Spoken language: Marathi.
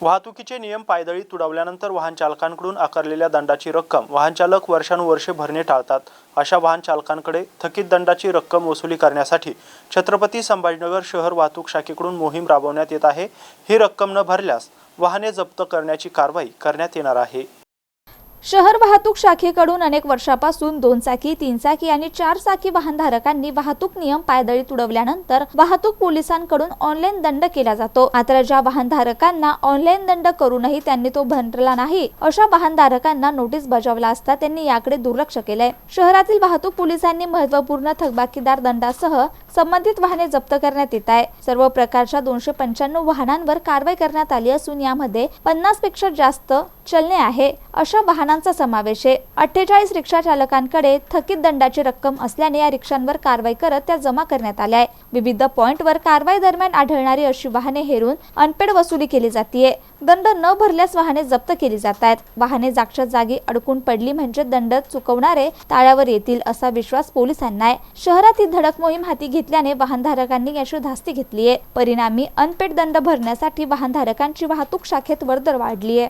वाहतुकीचे नियम पायदळी तुडवल्यानंतर वाहन चालकांकडून आकारलेल्या दंडाची रक्कम वाहन चालक वर्षानुवर्षे भरणे टाळतात. अशा वाहन चालकांकडे थकीत दंडाची रक्कम वसुली करण्यासाठी छत्रपती संभाजीनगर शहर वाहतूक शाखेकडून मोहीम राबवण्यात येत आहे. ही रक्कम न भरल्यास वाहने जप्त करण्याची कारवाई करण्यात येणार आहे. शहर वाहतूक शाखेकडून अनेक वर्षापासून दोन चाकी तीन चाकी आणि चार चाकी वाहनधारकांनी वाहतूक नियम पायदळी तुडवल्यानंतर वाहतूक पोलिसांकडून ऑनलाईन दंड केला जातो. मात्र ज्या वाहनधारकांना ऑनलाईन दंड करूनही त्यांनी तो भरला नाही अशा वाहनधारकांना नोटीस बजावला असता त्यांनी याकडे दुर्लक्ष केलंय. शहरातील वाहतूक पोलिसांनी महत्त्वपूर्ण थकबाकीदार दंडासह संबंधित वाहने जप्त करण्यात येत आहे. सर्व प्रकारच्या दोनशे पंच्याण्णव वाहनांवर कारवाई करण्यात आली असून यामध्ये पन्नासपेक्षा जास्त चलने आहे. अशा वाहनांचा समावेश आहे. अठ्ठेचाळीस रिक्षा चालकांकडे थकीत दंडाची रक्कम असल्याने या रिक्षांवर कारवाई करत त्या जमा करण्यात आल्या आहे विविध पॉइंटवर कारवाई दरम्यान आढळणारी अशी वाहने हेरून अनपेड वसुली केली जाते दंड न भरल्यास वाहने जप्त केली जात आहेत. वाहने जागच्या जागी अडकून पडली म्हणजे दंड चुकवणारे ताळ्यावर येतील असा विश्वास पोलिसांना आहे. शहरात ही धडक मोहीम हाती घेतल्याने वाहनधारकांनी याची धास्ती घेतली आहे परिणामी अनपेड दंड भरण्यासाठी वाहनधारकांची वाहतूक शाखेत वर्दळ वाढली आहे